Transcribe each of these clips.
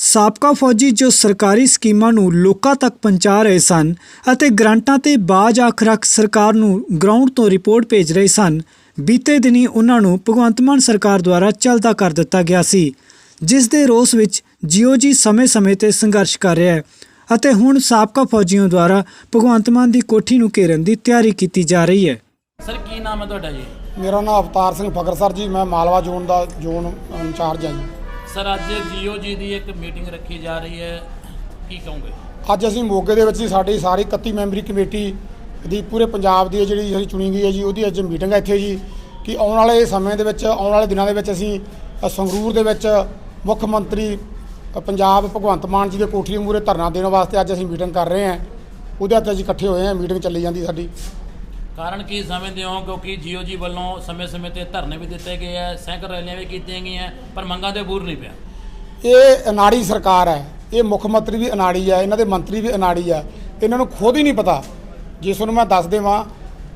ਸਾਬਕਾ ਫੌਜੀ ਜੋ ਸਰਕਾਰੀ ਸਕੀਮਾਂ ਨੂੰ ਲੋਕਾਂ ਤੱਕ ਪਹੁੰਚਾ ਰਹੇ ਸਨ ਅਤੇ ਗ੍ਰਾਂਟਾਂ ਤੇ ਬਾਜ ਆਖ ਰੱਖ ਸਰਕਾਰ ਨੂੰ ਗਰਾਊਂਡ ਤੋਂ ਰਿਪੋਰਟ ਭੇਜ ਰਹੇ ਸਨ ਬੀਤੇ ਦਿਨੀ ਉਹਨਾਂ ਨੂੰ ਭਗਵੰਤ ਮਾਨ ਸਰਕਾਰ ਦੁਆਰਾ ਚਲਦਾ ਕਰ ਦਿੱਤਾ ਗਿਆ ਸੀ ਜਿਸ ਦੇ ਰੋਸ ਵਿੱਚ ਜੀਓਜੀ ਸਮੇਂ-ਸਮੇਂ ਤੇ ਸੰਘਰਸ਼ ਕਰ ਰਿਹਾ ਹੈ ਅਤੇ ਹੁਣ ਸਾਬਕਾ ਫੌਜੀਆਂ ਦੁਆਰਾ ਭਗਵੰਤ ਮਾਨ ਦੀ ਕੋਠੀ ਨੂੰ ਘੇਰਨ ਦੀ ਤਿਆਰੀ ਕੀਤੀ ਜਾ ਰਹੀ ਹੈ। ਸਰ ਕੀ ਨਾਮ ਹੈ ਤੁਹਾਡਾ ਜੀ? ਮੇਰਾ ਨਾਮ ਅਵਤਾਰ ਸਿੰਘ ਫਕਰ ਸਰ ਜੀ ਮੈਂ ਮਾਲਵਾ ਜ਼ੋਨ ਦਾ ਜ਼ੋਨ ਇੰਚਾਰਜ ਹਾਂ ਜੀ। ਸਰ, ਅੱਜ ਜੀਓਜੀ ਦੀ ਇੱਕ ਮੀਟਿੰਗ ਰੱਖੀ ਜਾ ਰਹੀ ਹੈ। ਕੀ ਕਹੋਗੇ? ਅੱਜ ਅਸੀਂ ਮੋਗੇ ਦੇ ਵਿੱਚ ਜੀ ਸਾਡੀ ਸਾਰੀ 31 ਮੈਂਬਰੀ ਕਮੇਟੀ ਦੀ ਪੂਰੇ ਪੰਜਾਬ ਦੀ ਜਿਹੜੀ ਅਸੀਂ ਚੁਣੀ ਗਈ ਹੈ ਜੀ, ਉਹਦੀ ਅੱਜ ਮੀਟਿੰਗ ਹੈ ਇੱਥੇ ਜੀ, ਕਿ ਆਉਣ ਵਾਲੇ ਸਮੇਂ ਦੇ ਵਿੱਚ, ਆਉਣ ਵਾਲੇ ਦਿਨਾਂ ਦੇ ਵਿੱਚ ਅਸੀਂ ਸੰਗਰੂਰ ਦੇ ਵਿੱਚ ਮੁੱਖ ਮੰਤਰੀ ਪੰਜਾਬ ਭਗਵੰਤ ਮਾਨ ਜੀ ਦੇ ਕੋਠੀ ਮੂਹਰੇ ਧਰਨਾ ਦੇਣ ਵਾਸਤੇ ਅੱਜ ਅਸੀਂ ਮੀਟਿੰਗ ਕਰ ਰਹੇ ਹਾਂ। ਉਹਦੇ ਹੱਥ ਅਸੀਂ ਇਕੱਠੇ ਹੋਏ ਹਾਂ, ਮੀਟਿੰਗ ਚੱਲੀ ਜਾਂਦੀ ਸਾਡੀ। ਕਾਰਨ ਕੀ ਸਮਝਦੇ ਹੋ? ਕਿਉਂਕਿ ਜੀਓਜੀ ਵੱਲੋਂ ਸਮੇਂ-ਸਮੇਂ ਤੇ ਧਰਨੇ ਵੀ ਦਿੱਤੇ ਗਏ ਹੈ ਸੈਂਕੜ ਰੈਲੀਆਂ ਵੀ ਕੀਤੀਆਂ ਗਈਆਂ, ਪਰ ਮੰਗਾਂ ਤੇ ਬੂਰ ਨਹੀਂ ਪਿਆ। ਇਹ ਅਨਾੜੀ ਸਰਕਾਰ ਹੈ। ਇਹ ਮੁੱਖ ਮੰਤਰੀ ਵੀ ਅਨਾੜੀ ਹੈ, ਇਹਨਾਂ ਦੇ ਮੰਤਰੀ ਵੀ ਅਨਾੜੀ ਹੈ। ਇਹਨਾਂ ਨੂੰ ਖੁਦ ਹੀ ਨਹੀਂ ਪਤਾ। ਜਿਸ ਨੂੰ ਮੈਂ ਦੱਸ ਦੇਵਾਂ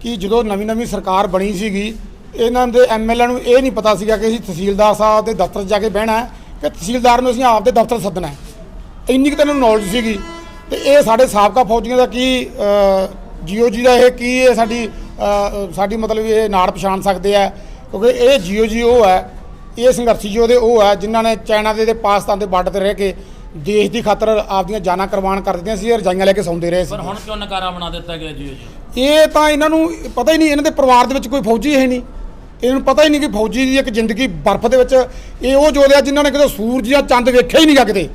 ਕਿ ਜਦੋਂ ਨਵੀਂ ਨਵੀਂ ਸਰਕਾਰ ਬਣੀ ਸੀਗੀ, ਇਹਨਾਂ ਦੇ ਐਮਐਲਏ ਨੂੰ ਇਹ ਨਹੀਂ ਪਤਾ ਸੀਗਾ ਕਿ ਅਸੀਂ ਤਹਿਸੀਲਦਾਰ ਸਾਹਿਬ ਦੇ ਦਫ਼ਤਰ 'ਚ ਜਾ ਕੇ ਬਹਿਣਾ ਹੈ ਕਿ ਤਹਿਸੀਲਦਾਰ ਨੂੰ ਅਸੀਂ ਆਪਦੇ ਦਫ਼ਤਰ ਸੱਦਣਾ ਹੈ। ਇੰਨੀ ਕੁ ਤਾਂ ਇਹਨਾਂ ਨੂੰ ਨੌਲੇਜ ਸੀਗੀ। ਤੇ ਇਹ ਸਾਡੇ ਸਾਬਕਾ ਫੌਜੀਆਂ ਦਾ ਕੀ ਜੀਓਜੀ ਦਾ ਇਹ ਕੀ ਇਹ ਸਾਡੀ ਸਾਡੀ ਮਤਲਬ ਇਹ ਨਾੜ ਪਛਾਣ ਸਕਦੇ ਆ। ਕਿਉਂਕਿ ਇਹ ਜੀਓਜੀ ਉਹ ਹੈ ਇਹ ਸੰਘਰਸ਼ੀ ਯੋਧੇ ਉਹ ਹੈ ਜਿਨ੍ਹਾਂ ਨੇ ਚਾਈਨਾ ਦੇ ਤੇ ਪਾਕਿਸਤਾਨ ਦੇ ਬਾਰਡਰ ਤੇ ਰਹਿ ਕੇ ਦੇਸ਼ ਦੀ ਖਾਤਰ ਆਪਦੀਆਂ ਜਾਨਾਂ ਕੁਰਬਾਨ ਕਰ ਦਿੱਤੀਆਂ ਸੀ ਇਹ ਰਜਾਈਆਂ ਲੈ ਕੇ ਸੌਂਦੇ ਰਹੇ ਸੀ। ਪਰ ਹੁਣ ਕਿਉਂ ਨਕਾਰਾ ਬਣਾ ਦਿੱਤਾ ਗਿਆ ਜੀਓਜੀ ਇਹ ਤਾਂ ਇਹਨਾਂ ਨੂੰ ਪਤਾ ਹੀ ਨਹੀਂ ਇਹਨਾਂ ਦੇ ਪਰਿਵਾਰ ਦੇ ਵਿੱਚ ਕੋਈ ਫੌਜੀ ਹੈ ਨਹੀਂ। ਇਹਨਾਂ ਨੂੰ ਪਤਾ ਹੀ ਨਹੀਂ ਕਿ ਫੌਜੀ ਦੀ ਇੱਕ ਜ਼ਿੰਦਗੀ ਬਰਫ਼ ਦੇ ਵਿੱਚ ਇਹ ਉਹ ਯੋਧੇ ਆ ਜਿਨ੍ਹਾਂ ਨੇ ਕਦੇ ਸੂਰਜ ਜਾਂ ਚੰਦ ਵੇਖਿਆ ਹੀ ਨਹੀਂ ਕਿਤੇ।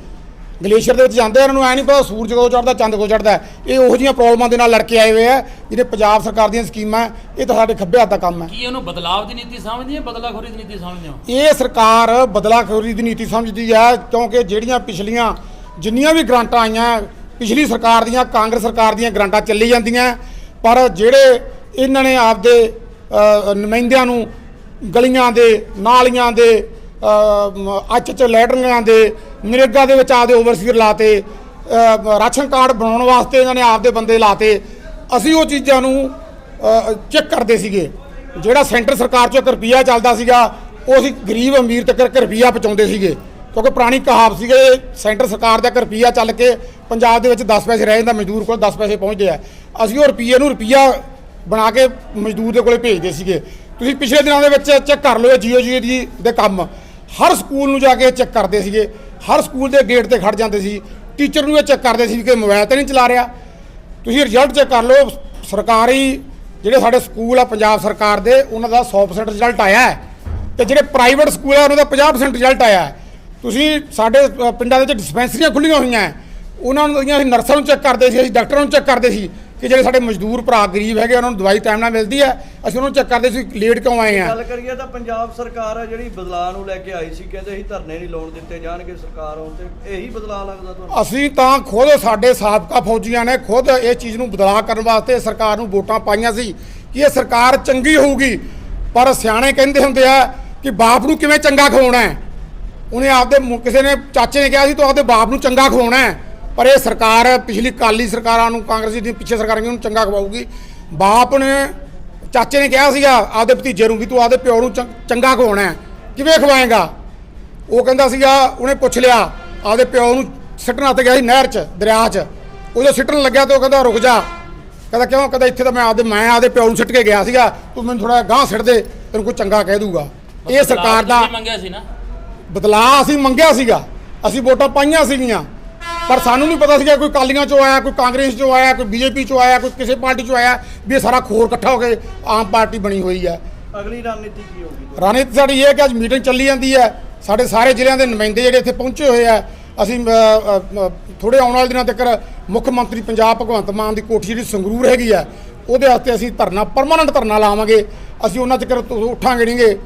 ਗਲੇਸ਼ੀਅਰ ਦੇ ਵਿੱਚ ਜਾਂਦੇ ਆ, ਇਹਨਾਂ ਨੂੰ ਐ ਨਹੀਂ ਪਤਾ ਸੂਰਜ ਕਦੋਂ ਚੜਦਾ ਚੰਦ ਕਦੋਂ ਚੜਦਾ ਇਹ ਉਹੋ ਜਿਹੀਆਂ ਪ੍ਰੋਬਲਮਾਂ ਦੇ ਨਾਲ ਲੜ ਕੇ ਆਏ ਹੋਏ ਆ ਜਿਹੜੇ ਪੰਜਾਬ ਸਰਕਾਰ ਦੀਆਂ ਸਕੀਮਾਂ ਇਹ ਤਾਂ ਸਾਡੇ ਖੱਬੇ ਹੱਥ ਦਾ ਕੰਮ ਹੈ। ਕੀ ਇਹਨੂੰ ਬਦਲਾਵ ਦੀ ਨੀਤੀ ਸਮਝਦੇ ਹੋ ਬਦਲਾਖੋਰੀ ਦੀ ਨੀਤੀ ਸਮਝਦੇ ਹੋ? ਇਹ ਸਰਕਾਰ ਬਦਲਾਖੋਰੀ ਦੀ ਨੀਤੀ ਸਮਝਦੀ ਹੈ ਕਿਉਂਕਿ ਜਿਹੜੀਆਂ ਪਿਛਲੀਆਂ ਜਿੰਨੀਆਂ ਵੀ ਗ੍ਰਾਂਟਾਂ ਆਈਆਂ ਪਿਛਲੀ ਸਰਕਾਰ ਦੀਆਂ ਕਾਂਗਰਸ ਸਰਕਾਰ ਦੀਆਂ ਗ੍ਰਾਂਟਾਂ ਚੱਲੀ ਜਾਂਦੀਆਂ ਪਰ ਜਿਹੜੇ ਇਹਨਾਂ ਨੇ ਆਪਦੇ ਨੁਮਾਇੰਦਿਆਂ ਨੂੰ ਗਲੀਆਂ ਦੇ ਨਾਲੀਆਂ ਦੇ ਅੱਚ ਚ ਲੈਟਰਿੰਗਾਂ ਦੇ ਨਰੇਗਾ ਦੇ ਵਿੱਚ ਆਪਦੇ ਓਵਰਸੀਅਰ ਲਾਤੇ ਰਾਸ਼ਨ ਕਾਰਡ ਬਣਾਉਣ ਵਾਸਤੇ ਇਹਨਾਂ ਨੇ ਆਪਦੇ ਬੰਦੇ ਲਾਤੇ। ਅਸੀਂ ਉਹ ਚੀਜ਼ਾਂ ਨੂੰ ਚੈੱਕ ਕਰਦੇ ਸੀਗੇ। ਜਿਹੜਾ ਸੈਂਟਰ ਸਰਕਾਰ ਚੋਂ ਇੱਕ ਰੁਪਈਆ ਚੱਲਦਾ ਸੀਗਾ, ਉਹ ਅਸੀਂ ਗਰੀਬ ਅਮੀਰ ਤੱਕ ਰੁਪਈਆ ਪਹੁੰਚਾਉਂਦੇ ਸੀਗੇ। ਕਿਉਂਕਿ ਪੁਰਾਣੀ ਕਹਾਵਤ ਸੀਗੇ, ਸੈਂਟਰ ਸਰਕਾਰ ਦਾ ਰੁਪਈਆ ਚੱਲ ਕੇ ਪੰਜਾਬ ਦੇ ਵਿੱਚ 10 ਪੈਸੇ ਰਹਿ ਜਾਂਦਾ, ਮਜ਼ਦੂਰ ਕੋਲ 10 ਪੈਸੇ ਪਹੁੰਚਦੇ ਆ ਅਸੀਂ ਉਹ ਰੁਪਈਏ ਨੂੰ ਰੁਪਈਆ ਬਣਾ ਕੇ ਮਜ਼ਦੂਰ ਦੇ ਕੋਲੇ ਭੇਜਦੇ ਸੀਗੇ। ਤੁਸੀਂ ਪਿਛਲੇ ਦਿਨਾਂ ਦੇ ਵਿੱਚ ਚੈੱਕ ਕਰ ਲਓ ਜੀਓ ਜੀਓ ਦੀ ਦੇ ਕੰਮ। ਹਰ ਸਕੂਲ ਨੂੰ ਜਾ ਕੇ ਚੈੱਕ ਕਰਦੇ ਸੀਗੇ। ਹਰ ਸਕੂਲ ਦੇ ਗੇਟ ਤੇ ਖੜ ਜਾਂਦੇ ਸੀ। ਟੀਚਰ ਨੂੰ ਇਹ ਚੈੱਕ ਕਰਦੇ ਸੀ ਕਿ ਮੋਬਾਈਲ ਤੇ ਨਹੀਂ ਚਲਾ ਰਿਹਾ। ਤੁਸੀਂ ਰਿਜ਼ਲਟ ਚੈੱਕ ਕਰ ਲਓ, ਸਰਕਾਰੀ ਜਿਹੜੇ ਸਾਡੇ ਸਕੂਲ ਆ, ਪੰਜਾਬ ਸਰਕਾਰ ਦੇ, ਉਹਨਾਂ ਦਾ 100% ਰਿਜ਼ਲਟ ਆਇਆ ਹੈ। ਤੇ ਜਿਹੜੇ ਪ੍ਰਾਈਵੇਟ ਸਕੂਲ ਆ, ਉਹਨਾਂ ਦਾ 50% ਰਿਜ਼ਲਟ ਆਇਆ ਹੈ। ਤੁਸੀਂ ਸਾਡੇ ਪਿੰਡਾਂ ਦੇ ਵਿੱਚ ਡਿਸਪੈਂਸਰੀਆਂ ਖੁੱਲੀਆਂ ਹੋਈਆਂ ਉਹਨਾਂ ਨੂੰ ਅਸੀਂ ਨਰਸਾਂ ਨੂੰ ਚੈੱਕ ਕਰਦੇ ਸੀ, ਅਸੀਂ ਡਾਕਟਰਾਂ ਨੂੰ ਚੈੱਕ ਕਰਦੇ ਸੀ। ਕਿ ਜਿਹੜੇ ਸਾਡੇ ਮਜ਼ਦੂਰ ਭਰਾ ਗਰੀਬ ਹੈਗੇ ਉਹਨਾਂ ਨੂੰ ਦਵਾਈ ਟਾਈਮ ਨਾਲ ਮਿਲਦੀ ਹੈ ਅਸੀਂ ਉਹਨਾਂ ਨੂੰ ਚੈੱਕ ਕਰਦੇ ਸੀ ਲੇਟ ਕਿਉਂ ਆਏ ਆ। ਗੱਲ ਕਰੀਏ ਤਾਂ ਪੰਜਾਬ ਸਰਕਾਰ ਆ ਜਿਹੜੀ ਬਦਲਾਅ ਨੂੰ ਲੈ ਕੇ ਆਈ ਸੀ ਕਹਿੰਦੇ ਅਸੀਂ ਧਰਨੇ ਨਹੀਂ ਲਾਉਣ ਦਿੱਤੇ ਜਾਣਗੇ ਸਰਕਾਰ ਆਉਣ ਤੇ ਇਹੀ ਬਦਲਾਅ ਲੱਗਦਾ ਤੁਹਾਨੂੰ? ਅਸੀਂ ਤਾਂ ਖੁਦ ਸਾਡੇ ਸਾਬਕਾ ਫੌਜੀਆਂ ਨੇ ਖੁਦ ਇਹ ਚੀਜ਼ ਨੂੰ ਬਦਲਾਅ ਕਰਨ ਵਾਸਤੇ ਸਰਕਾਰ ਨੂੰ ਵੋਟਾਂ ਪਾਈਆਂ ਸੀ ਕਿ ਇਹ ਸਰਕਾਰ ਚੰਗੀ ਹੋਊਗੀ। ਪਰ ਸਿਆਣੇ ਕਹਿੰਦੇ ਹੁੰਦੇ ਆ ਕਿ ਬਾਪ ਨੂੰ ਕਿਵੇਂ ਚੰਗਾ ਖਵਾਉਣਾ ਹੈ? ਉਹਨੇ ਆਪਦੇ ਕਿਸੇ ਨੇ ਚਾਚੇ ਨੇ ਕਿਹਾ ਸੀ ਤੂੰ ਆਪਦੇ ਬਾਪ ਨੂੰ ਚੰਗਾ ਖਵਾਉਣਾ ਹੈ। ਪਰ ਇਹ ਸਰਕਾਰ ਪਿਛਲੀ ਕਾਲੀ ਸਰਕਾਰਾਂ ਨੂੰ ਕਾਂਗਰਸੀ ਦੀ ਪਿੱਛੇ ਸਰਕਾਰਾਂ ਨੂੰ ਚੰਗਾ ਖਵਾਊਗੀ। ਬਾਪ ਨੇ ਚਾਚੇ ਨੇ ਕਿਹਾ ਸੀਗਾ ਆਪਦੇ ਭਤੀਜੇ ਨੂੰ ਵੀ ਤੂੰ ਆਪਦੇ ਪਿਓ ਨੂੰ ਚੰਗਾ ਖਵਾਉਣਾ ਹੈ। ਕਿਵੇਂ ਖਵਾਏਗਾ? ਉਹ ਕਹਿੰਦਾ ਸੀਗਾ ਉਹਨੇ ਪੁੱਛ ਲਿਆ ਆਪਦੇ ਪਿਓ ਨੂੰ ਸਿੱਟਣ ਤੇ ਗਿਆ ਸੀ ਨਹਿਰ 'ਚ ਦਰਿਆ 'ਚ। ਉਹਦੇ ਸਿੱਟਣ ਲੱਗਿਆ ਤੇ ਉਹ ਕਹਿੰਦਾ ਰੁਕ ਜਾ। ਕਹਿੰਦਾ ਕਿਉਂ? ਕਹਿੰਦਾ ਇੱਥੇ ਤਾਂ ਮੈਂ ਆਪਦੇ ਮੈਂ ਆਪਦੇ ਪਿਓ ਨੂੰ ਸਿੱਟ ਕੇ ਗਿਆ ਸੀਗਾ। ਤੂੰ ਮੈਨੂੰ ਥੋੜਾ ਗਾਂਹ ਸਿੱਟ ਦੇ ਤੈਨੂੰ ਕੋਈ ਚੰਗਾ ਕਹਿ ਦੂਗਾ ਇਹ ਸਰਕਾਰ ਦਾ ਮੰਗਿਆ ਸੀ ਨਾ? ਬਦਲਾਅ ਅਸੀਂ ਮੰਗਿਆ ਸੀਗਾ। ਅਸੀਂ ਵੋਟਾਂ ਪਾਈਆਂ ਸੀਗੀਆਂ। ਪਰ ਸਾਨੂੰ ਨਹੀਂ ਪਤਾ ਸੀਗਾ ਕੋਈ ਕਾਲੀਆਂ ਚੋਂ ਆਇਆ ਕੋਈ ਕਾਂਗਰਸ ਚੋਂ ਆਇਆ ਕੋਈ ਬੀਜੇਪੀ ਚੋਂ ਆਇਆ ਕੋਈ ਕਿਸੇ ਪਾਰਟੀ ਚੋਂ ਆਇਆ ਵੀ ਇਹ ਸਾਰਾ ਖੋਰ ਇਕੱਠਾ ਹੋ ਕੇ ਆਮ ਪਾਰਟੀ ਬਣੀ ਹੋਈ ਹੈ। ਅਗਲੀ ਰਣਨੀਤੀ ਕੀ ਹੋਊਗੀ? ਰਣਨੀਤੀ ਸਾਡੀ ਇਹ ਹੈ ਕਿ ਅੱਜ ਮੀਟਿੰਗ ਚੱਲੀ ਜਾਂਦੀ ਹੈ। ਸਾਡੇ ਸਾਰੇ ਜ਼ਿਲ੍ਹਿਆਂ ਦੇ ਨੁਮਾਇੰਦੇ ਜਿਹੜੇ ਇੱਥੇ ਪਹੁੰਚੇ ਹੋਏ ਆ ਅਸੀਂ ਥੋੜੇ ਆਉਣ ਵਾਲੇ ਦਿਨਾਂ ਤੱਕ ਮੁੱਖ ਮੰਤਰੀ ਪੰਜਾਬ ਭਗਵੰਤ ਮਾਨ ਦੀ ਕੋਠੀ ਜਿਹੜੀ ਸੰਗਰੂਰ ਹੈਗੀ ਆ ਉਹਦੇ ਵਾਸਤੇ ਅਸੀਂ ਧਰਨਾ ਪਰਮਾਨੈਂਟ ਧਰਨਾ ਲਾਵਾਂਗੇ। ਅਸੀਂ ਉਹਨਾਂ ਤੱਕ ਉੱਠਾਂਗੇ ਨਹੀਂਗੇ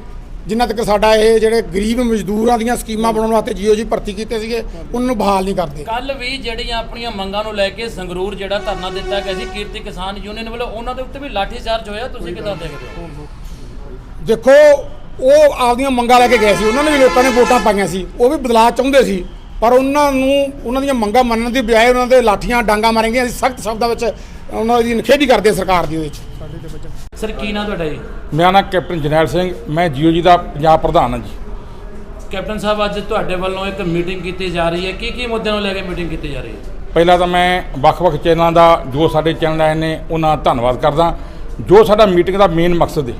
ਜਿੰਨਾ ਤੱਕ ਸਾਡਾ ਇਹ ਜਿਹੜੇ ਗਰੀਬ ਮਜ਼ਦੂਰਾਂ ਦੀਆਂ ਸਕੀਮਾਂ ਬਣਾਉਣ ਵਾਸਤੇ ਜੀਓ ਜੀ ਭਰਤੀ ਕੀਤੇ ਸੀਗੇ ਉਹਨਾਂ ਨੂੰ ਬਹਾਲ ਨਹੀਂ ਕਰਦੇ। ਕੱਲ ਵੀ ਜਿਹੜੀਆਂ ਆਪਣੀਆਂ ਮੰਗਾਂ ਨੂੰ ਲੈ ਕੇ ਸੰਗਰੂਰ ਜਿਹੜਾ ਧਰਨਾ ਦਿੱਤਾ ਗਿਆ ਸੀ ਕੀਰਤੀ ਕਿਸਾਨ ਯੂਨੀਅਨ ਵੱਲੋਂ ਉਹਨਾਂ ਦੇ ਉੱਤੇ ਵੀ ਲਾਠੀ ਚਾਰਜ ਹੋਇਆ ਤੁਸੀਂ ਕਿਦਾਂ ਦੇਖਦੇ ਹੋ? ਦੇਖੋ ਉਹ ਆਪਦੀਆਂ ਮੰਗਾਂ ਲੈ ਕੇ ਗਏ ਸੀ ਉਹਨਾਂ ਨੇ ਵੀ ਲੋਕਾਂ ਨੇ ਵੋਟਾਂ ਪਾਈਆਂ ਸੀ ਉਹ ਵੀ ਬਦਲਾਅ ਚਾਹੁੰਦੇ ਸੀ ਪਰ ਉਹਨਾਂ ਨੂੰ ਉਹਨਾਂ ਦੀਆਂ ਮੰਗਾਂ ਮੰਨਣ ਦੀ ਬਜਾਏ ਉਹਨਾਂ ਦੇ ਲਾਠੀਆਂ ਡਾਂਗਾ ਮਾਰਾਂਗੀਆਂ ਅਸੀਂ ਸਖਤ ਸ਼ਬਦਾਂ ਵਿੱਚ ਉਹਨਾਂ ਦੀ ਨਿਖੇਧੀ ਕਰਦੇ ਸਰਕਾਰ ਦੀ ਉਹਦੇ ਵਿੱਚ। ਸਰ ਕੀ ਨਾਂ ਤੁਹਾਡਾ ਜੀ? ਮੇਰਾ ਨਾਮ ਕੈਪਟਨ ਜਰਨੈਲ ਸਿੰਘ ਮੈਂ ਜੀਓ ਜੀ ਦਾ ਪੰਜਾਬ ਪ੍ਰਧਾਨ ਹਾਂ ਜੀ। ਕੈਪਟਨ ਸਾਹਿਬ ਅੱਜ ਤੁਹਾਡੇ ਵੱਲੋਂ ਇੱਕ ਮੀਟਿੰਗ ਕੀਤੀ ਜਾ ਰਹੀ ਹੈ। ਕੀ ਕੀ ਮੁੱਦਿਆਂ ਨੂੰ ਲੈ ਕੇ ਮੀਟਿੰਗ ਕੀਤੀ ਜਾ ਰਹੀ ਹੈ? ਪਹਿਲਾਂ ਤਾਂ ਮੈਂ ਵੱਖ-ਵੱਖ ਚੈਨਲਾਂ ਦਾ ਜੋ ਸਾਡੇ ਚੈਨਲ ਆਏ ਨੇ ਉਹਨਾਂ ਦਾ ਧੰਨਵਾਦ ਕਰਦਾ। ਜੋ ਸਾਡਾ ਮੀਟਿੰਗ ਦਾ ਮੇਨ ਮਕਸਦ ਹੈ।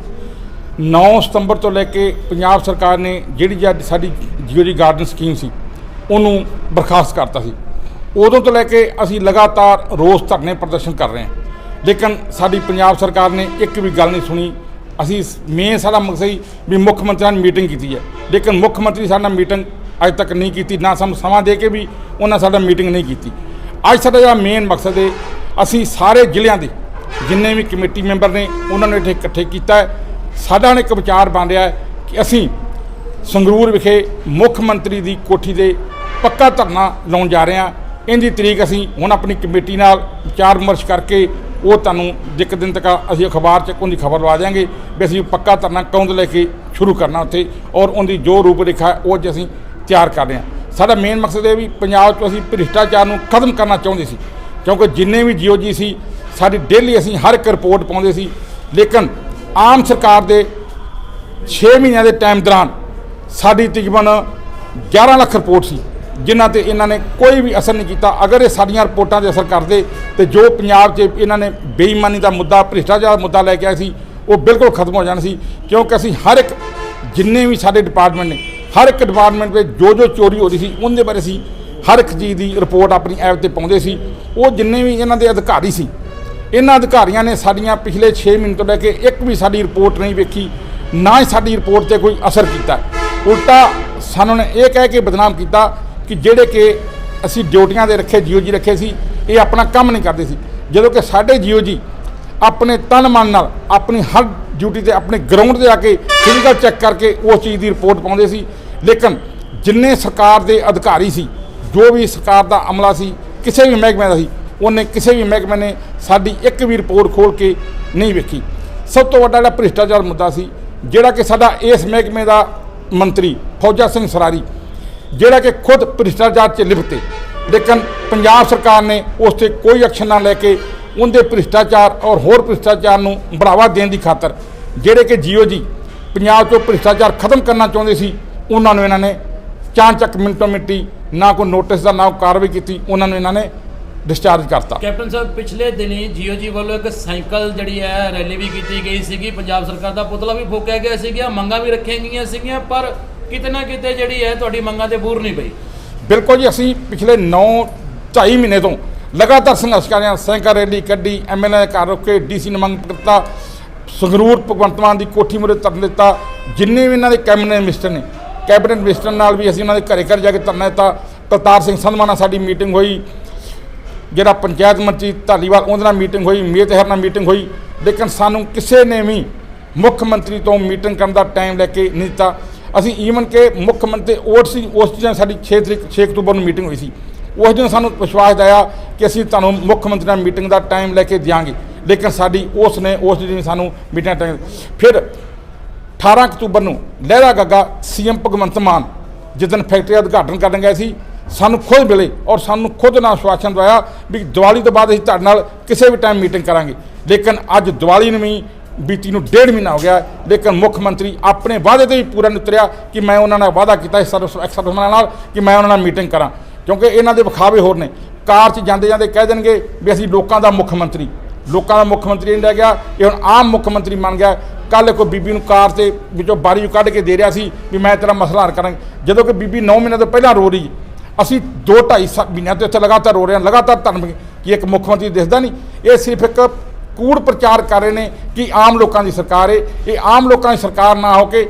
9 ਸਤੰਬਰ ਤੋਂ ਲੈ ਕੇ ਪੰਜਾਬ ਸਰਕਾਰ ਨੇ ਜਿਹੜੀ ਸਾਡੀ ਜੀਓ ਦੀ ਗਾਰਡਨ ਸਕੀਮ ਸੀ ਉਹਨੂੰ ਬਰਖਾਸਤ ਕਰਤਾ ਸੀ। ਉਦੋਂ ਤੋਂ ਲੈ ਕੇ ਅਸੀਂ ਲਗਾਤਾਰ ਰੋਸ ਧਰਨੇ ਪ੍ਰਦਰਸ਼ਨ ਕਰ ਰਹੇ ਹਾਂ। ਲੇਕਿਨ ਸਾਡੀ ਪੰਜਾਬ ਸਰਕਾਰ ਨੇ ਇੱਕ ਵੀ ਗੱਲ ਨਹੀਂ ਸੁਣੀ। ਅਸੀਂ ਮੇਨ ਸਾਡਾ ਮਕਸਦ ਹੀ ਵੀ ਮੁੱਖ ਮੰਤਰੀ ਨਾਲ ਮੀਟਿੰਗ ਕੀਤੀ ਹੈ। ਲੇਕਿਨ ਮੁੱਖ ਮੰਤਰੀ ਸਾਡੇ ਨਾਲ ਮੀਟਿੰਗ ਅੱਜ ਤੱਕ ਨਹੀਂ ਕੀਤੀ, ਨਾ ਸਾਨੂੰ ਸਮਾਂ ਦੇ ਕੇ ਵੀ ਉਹਨਾਂ ਸਾਡਾ ਮੀਟਿੰਗ ਨਹੀਂ ਕੀਤੀ। ਅੱਜ ਸਾਡਾ ਜਿਹੜਾ ਮੇਨ ਮਕਸਦ ਹੈ, ਅਸੀਂ ਸਾਰੇ ਜ਼ਿਲ੍ਹਿਆਂ ਦੇ ਜਿੰਨੇ ਵੀ ਕਮੇਟੀ ਮੈਂਬਰ ਨੇ, ਉਹਨਾਂ ਨੂੰ ਇੱਥੇ ਇਕੱਠੇ ਕੀਤਾ ਹੈ। ਸਾਡਾ ਹੁਣ ਇੱਕ ਵਿਚਾਰ ਬਣ ਰਿਹਾ ਕਿ ਅਸੀਂ ਸੰਗਰੂਰ ਵਿਖੇ ਮੁੱਖ ਮੰਤਰੀ ਦੀ ਕੋਠੀ ਦੇ ਪੱਕਾ ਧਰਨਾ ਲਾਉਣ ਜਾ ਰਹੇ ਹਾਂ। ਇਹਦੀ ਤਰੀਕ ਅਸੀਂ ਹੁਣ ਆਪਣੀ ਕਮੇਟੀ ਨਾਲ ਵਿਚਾਰ ਵਿਮਰਸ਼ ਕਰਕੇ ਉਹ ਤੁਹਾਨੂੰ ਇੱਕ ਦਿਨ ਤੱਕ ਅਸੀਂ ਅਖਬਾਰ 'ਚ ਉਹਦੀ ਖਬਰ ਲਵਾ ਦਿਆਂਗੇ ਵੀ ਅਸੀਂ ਪੱਕਾ ਧਰਨਾ ਕੌਂਦ ਲੈ ਕੇ ਸ਼ੁਰੂ ਕਰਨਾ ਉੱਥੇ ਔਰ ਉਹਦੀ ਜੋ ਰੂਪਰੇਖਾ ਹੈ ਉਹ 'ਚ ਅਸੀਂ ਤਿਆਰ ਕਰ ਰਹੇ ਹਾਂ। ਸਾਡਾ ਮੇਨ ਮਕਸਦ ਇਹ ਵੀ ਪੰਜਾਬ 'ਚ ਅਸੀਂ ਭ੍ਰਿਸ਼ਟਾਚਾਰ ਨੂੰ ਖਤਮ ਕਰਨਾ ਚਾਹੁੰਦੇ ਸੀ, ਕਿਉਂਕਿ ਜਿੰਨੇ ਵੀ ਜੀਓ ਜੀ ਸੀ, ਸਾਡੀ ਡੇਲੀ ਅਸੀਂ ਹਰ ਇੱਕ ਰਿਪੋਰਟ ਪਾਉਂਦੇ ਸੀ, ਲੇਕਿਨ ਆਮ ਸਰਕਾਰ ਦੇ 6 ਮਹੀਨਿਆਂ ਦੇ ਟਾਈਮ ਦੌਰਾਨ ਸਾਡੀ ਤਕਰੀਬਨ 11 ਲੱਖ ਰਿਪੋਰਟ ਸੀ। ਜਿਨ੍ਹਾਂ ਤੇ ਇਹਨਾਂ ਨੇ ਕੋਈ ਵੀ ਅਸਰ ਨਹੀਂ ਕੀਤਾ। ਅਗਰ ਇਹ ਸਾਡੀਆਂ ਰਿਪੋਰਟਾਂ 'ਤੇ ਅਸਰ ਕਰਦੇ, ਤੇ ਜੋ ਪੰਜਾਬ 'ਚ ਇਹਨਾਂ ਨੇ ਬੇਈਮਾਨੀ ਦਾ ਮੁੱਦਾ, ਭ੍ਰਿਸ਼ਟਾਚਾਰ ਦਾ ਮੁੱਦਾ ਲੈ ਕੇ ਆਏ ਸੀ, ਉਹ ਬਿਲਕੁਲ ਖਤਮ ਹੋ ਜਾਣਾ ਸੀ। ਕਿਉਂਕਿ ਅਸੀਂ ਹਰ ਇੱਕ, ਜਿੰਨੇ ਵੀ ਸਾਡੇ ਡਿਪਾਰਟਮੈਂਟ ਨੇ, ਹਰ ਇੱਕ ਡਿਪਾਰਟਮੈਂਟ ਵਿੱਚ ਜੋ ਜੋ ਚੋਰੀ ਹੋ ਰਹੀ ਸੀ, ਉਹਦੇ ਬਾਰੇ ਅਸੀਂ ਹਰ ਇੱਕ ਚੀਜ਼ ਦੀ ਰਿਪੋਰਟ ਆਪਣੀ ਐਪ ਤੇ ਪਾਉਂਦੇ ਸੀ। ਉਹ ਜਿੰਨੇ ਵੀ ਇਹਨਾਂ ਦੇ ਅਧਿਕਾਰੀ ਸੀ, ਇਹਨਾਂ ਅਧਿਕਾਰੀਆਂ ਨੇ ਸਾਡੀਆਂ ਪਿਛਲੇ 6 ਮਹੀਨੇ ਤੋਂ ਲੈ ਕੇ ਇੱਕ ਵੀ ਸਾਡੀ ਰਿਪੋਰਟ ਨਹੀਂ ਵੇਖੀ, ਨਾ ਹੀ ਸਾਡੀ ਰਿਪੋਰਟ ਤੇ ਕੋਈ ਅਸਰ ਕੀਤਾ। ਉਲਟਾ ਸਾਨੂੰ ਨੇ ਇਹ ਕਹਿ ਕੇ ਬਦਨਾਮ ਕੀਤਾ ਕਿ ਜਿਹੜੇ ਕਿ ਅਸੀਂ ਡਿਊਟੀਆਂ ਦੇ ਰੱਖੇ, ਜੀਓ ਜੀ ਰੱਖੇ ਸੀ, ਇਹ ਆਪਣਾ ਕੰਮ ਨਹੀਂ ਕਰਦੇ ਸੀ। ਜਦੋਂ ਕਿ ਸਾਡੇ ਜੀਓ ਜੀ ਆਪਣੇ ਤਨ ਮਨ ਨਾਲ ਆਪਣੀ ਹਰ ਡਿਊਟੀ ਤੇ, ਆਪਣੇ ਗਰਾਊਂਡ ਤੇ ਆ ਕੇ ਫਿਜ਼ੀਕਲ ਚੈੱਕ ਕਰਕੇ ਉਸ ਚੀਜ਼ ਦੀ ਰਿਪੋਰਟ ਪਾਉਂਦੇ ਸੀ। ਲੇਕਿਨ ਜਿੰਨੇ ਸਰਕਾਰ ਦੇ ਅਧਿਕਾਰੀ ਸੀ, ਜੋ ਵੀ ਸਰਕਾਰ ਦਾ ਅਮਲਾ ਸੀ, ਕਿਸੇ ਵੀ ਮਹਿਕਮੇ ਦਾ ਸੀ, ਉਹਨੇ ਕਿਸੇ ਵੀ ਮਹਿਕਮੇ ਨੇ ਸਾਡੀ ਇੱਕ ਵੀ ਰਿਪੋਰਟ ਖੋਲ ਕੇ ਨਹੀਂ ਵੇਖੀ। ਸਭ ਤੋਂ ਵੱਡਾ ਜਿਹੜਾ ਭ੍ਰਿਸ਼ਟਾਚਾਰ ਮੁੱਦਾ ਸੀ, ਜਿਹੜਾ ਕਿ ਸਾਡਾ ਇਸ ਮਹਿਕਮੇ ਦਾ ਮੰਤਰੀ ਫੌਜਾ ਸਿੰਘ ਸਰਾਰੀ ਜਿਹੜਾ ਕਿ ਖੁਦ ਭ੍ਰਿਸ਼ਟਾਚਾਰ 'ਚ ਲਿਪਤੇ ਲੇਕਿਨ ਪੰਜਾਬ ਸਰਕਾਰ ਨੇ ਉਸ ਤੇ ਕੋਈ ਐਕਸ਼ਨ ਨਾ ਲੈ ਕੇ ਉਹਦੇ ਭ੍ਰਿਸ਼ਟਾਚਾਰ ਔਰ ਹੋਰ ਭ੍ਰਿਸ਼ਟਾਚਾਰ ਨੂੰ ਬੜਾਵਾ ਦੇਣ ਦੀ ਖਾਤਰ ਜਿਹੜੇ ਕਿ ਜੀਓ ਜੀ ਪੰਜਾਬ 'ਚੋਂ ਭ੍ਰਿਸ਼ਟਾਚਾਰ ਖਤਮ ਕਰਨਾ ਚਾਹੁੰਦੇ ਸੀ, ਉਹਨਾਂ ਨੂੰ ਇਹਨਾਂ ਨੇ ਚਾਂਚੱਕ ਮਿੰਟੋ ਮਿੰਟੀ ਨਾ ਕੋਈ ਨੋਟਿਸ ਦਾ, ਨਾ ਕੋਈ ਕਾਰਵਾਈ ਕੀਤੀ, ਉਹਨਾਂ ਨੂੰ ਇਹਨਾਂ ਨੇ ਡਿਸਚਾਰਜ ਕਰਤਾ। ਕੈਪਟਨ ਸਾਹਿਬ, ਪਿਛਲੇ ਦਿਨੀ ਜੀਓ ਜੀ ਵੱਲੋਂ ਇੱਕ ਸਾਈਕਲ ਜਿਹੜੀ ਹੈ, ਰੈਲੀ ਵੀ ਕੀਤੀ ਗਈ ਸੀਗੀ। ਪੰਜਾਬ ਸਰਕਾਰ ਦਾ ਪੁਤਲਾ ਵੀ ਫੂਕਿਆ ਗਿਆ ਸੀਗਾ, ਮੰਗਾਂ ਵੀ ਰੱਖੀਆਂ ਗਈਆਂ ਸੀਗੀਆਂ, ਪਰ ਕਿਤੇ ਨਾ ਕਿਤੇ ਜਿਹੜੀ ਹੈ ਤੁਹਾਡੀ ਮੰਗਾਂ ਤੇ ਬੂਰ ਨਹੀਂ ਪਈ। ਬਿਲਕੁਲ ਜੀ, ਅਸੀਂ ਪਿਛਲੇ 9 2.5 ਮਹੀਨੇ ਤੋਂ ਲਗਾਤਾਰ ਸੰਘਰਸ਼ ਕਰ ਰਹੇ ਹਾਂ। ਸਾਈਕਲ ਰੈਲੀ ਕੱਢੀ ਐਮਐਲਏ ਘਰ ਰੁਕ ਕੇ ਡੀਸੀ ਨੂੰ ਮੰਗ ਦਿੱਤਾ, ਸੰਗਰੂਰ ਭਗਵੰਤ ਮਾਨ ਦੀ ਕੋਠੀ ਮੁਰੇ ਧਰਨਾ ਦਿੱਤਾ ਜਿੰਨੇ ਵੀ ਇਹਨਾਂ ਦੇ ਕੈਬਨਿਟ ਮਿਨਿਸਟਰ ਨੇ, ਕੈਬਨਿਟ ਮਿਨਿਸਟਰ ਨਾਲ ਵੀ ਅਸੀਂ ਉਹਨਾਂ ਦੇ ਘਰੇ ਘਰ ਜਾ ਕੇ ਧਰਨਾ ਦਿੱਤਾ। ਕਰਤਾਰ ਸਿੰਘ ਸੰਧਵਾ ਨਾਲ ਸਾਡੀ ਮੀਟਿੰਗ ਹੋਈ। ਜਿਹੜਾ ਪੰਚਾਇਤ ਮੰਤਰੀ ਧਾਲੀਵਾਲ, ਉਹਦੇ ਨਾਲ ਮੀਟਿੰਗ ਹੋਈ ਮੇਤ ਹਰ ਨਾਲ ਮੀਟਿੰਗ ਹੋਈ। ਲੇਕਿਨ ਸਾਨੂੰ ਕਿਸੇ ਨੇ ਵੀ ਮੁੱਖ ਮੰਤਰੀ ਤੋਂ ਮੀਟਿੰਗ ਕਰਨ ਦਾ ਟਾਈਮ ਲੈ ਕੇ ਨਹੀਂ ਦਿੱਤਾ। ਅਸੀਂ ਈਵਨ ਕਿ ਮੁੱਖ ਮੰਤਰੀ ਉਸ ਸੀ, ਉਸ ਦਿਨ ਸਾਡੀ 6 ਤਰੀਕ 6 ਅਕਤੂਬਰ ਨੂੰ ਮੀਟਿੰਗ ਹੋਈ ਸੀ। ਉਸ ਦਿਨ ਸਾਨੂੰ ਵਿਸ਼ਵਾਸ ਦਿਆ ਕਿ ਅਸੀਂ ਤੁਹਾਨੂੰ ਮੁੱਖ ਮੰਤਰੀ ਨਾਲ ਮੀਟਿੰਗ ਦਾ ਟਾਈਮ ਲੈ ਕੇ ਦਿਆਂਗੇ। ਲੇਕਿਨ ਸਾਡੀ, ਉਸ ਨੇ, ਉਸ ਦਿਨ ਸਾਨੂੰ ਮੀਟਿੰਗ ਟਾਈਮ ਫਿਰ 18 ਅਕਤੂਬਰ ਨੂੰ ਲਹਿਰਾ ਗੱਗਾ ਸੀਐਮ ਭਗਵੰਤ ਮਾਨ ਜਿੱਦਣ ਫੈਕਟਰੀ ਦਾ ਉਦਘਾਟਨ ਕਰਨ ਗਏ ਸੀ, ਸਾਨੂੰ ਖੁਦ ਮਿਲੇ ਔਰ ਸਾਨੂੰ ਖੁਦ ਨਾਲ ਆਸ਼ਵਾਸਨ ਦਵਾਇਆ ਵੀ ਦੀਵਾਲੀ ਤੋਂ ਬਾਅਦ ਅਸੀਂ ਤੁਹਾਡੇ ਨਾਲ ਕਿਸੇ ਵੀ ਟਾਈਮ ਮੀਟਿੰਗ ਕਰਾਂਗੇ। ਲੇਕਿਨ ਅੱਜ ਦੀਵਾਲੀ ਨੂੰ ਵੀ ਬੀਤੀ ਨੂੰ ਡੇਢ ਮਹੀਨਾ ਹੋ ਗਿਆ ਲੇਕਿਨ ਮੁੱਖ ਮੰਤਰੀ ਆਪਣੇ ਵਾਅਦੇ ਤੇ ਵੀ ਪੂਰਾ ਨਹੀਂ ਉਤਰਿਆ ਕਿ ਮੈਂ ਉਹਨਾਂ ਨਾਲ ਵਾਅਦਾ ਕੀਤਾ ਇਸ ਸਰਵ ਐਕਸਰਵਿਸਮੈਨ ਨਾਲ ਕਿ ਮੈਂ ਉਹਨਾਂ ਨਾਲ ਮੀਟਿੰਗ ਕਰਾਂ। ਕਿਉਂਕਿ ਇਹਨਾਂ ਦੇ ਵਿਖਾਵੇ ਹੋਰ ਨੇ। ਕਾਰ 'ਚ ਜਾਂਦੇ ਜਾਂਦੇ ਕਹਿ ਦੇਣਗੇ ਵੀ ਅਸੀਂ ਲੋਕਾਂ ਦਾ ਮੁੱਖ ਮੰਤਰੀ। ਲੋਕਾਂ ਦਾ ਮੁੱਖ ਮੰਤਰੀ ਨਹੀਂ ਰਹਿ ਗਿਆ। ਇਹ ਹੁਣ ਆਮ ਮੁੱਖ ਮੰਤਰੀ ਬਣ ਗਿਆ। ਕੱਲ ਕੋਈ ਬੀਬੀ ਨੂੰ ਕਾਰ ਤੇ ਵਿੱਚੋਂ ਬਾਰੀ ਕੱਢ ਕੇ ਦੇ ਰਿਹਾ ਸੀ ਵੀ ਮੈਂ ਤੇਰਾ ਮਸਲਾ ਹੱਲ ਕਰਾਂਗਾ। ਜਦੋਂ ਕਿ ਬੀਬੀ 9 ਮਹੀਨੇ ਤੋਂ ਪਹਿਲਾਂ ਰੋ ਰਹੀ ਅਸੀਂ 2 2.5 ਮਹੀਨਿਆਂ ਤੋਂ ਇੱਥੇ ਲਗਾਤਾਰ ਰੋ ਰਹੇ ਹਾਂ। ਲਗਾਤਾਰ ਧਰਮ ਕਿ ਇੱਕ ਮੁੱਖ ਮੰਤਰੀ ਦਿਸਦਾ ਨਹੀਂ। ਇਹ ਸਿਰਫ ਇੱਕ ਕੂੜ ਪ੍ਰਚਾਰ ਕਰ ਰਹੇ ਨੇ ਕਿ ਆਮ ਲੋਕਾਂ ਦੀ ਸਰਕਾਰ ਹੈ ਇਹ ਆਮ ਲੋਕਾਂ ਦੀ ਸਰਕਾਰ ਨਾ ਹੋ ਕੇ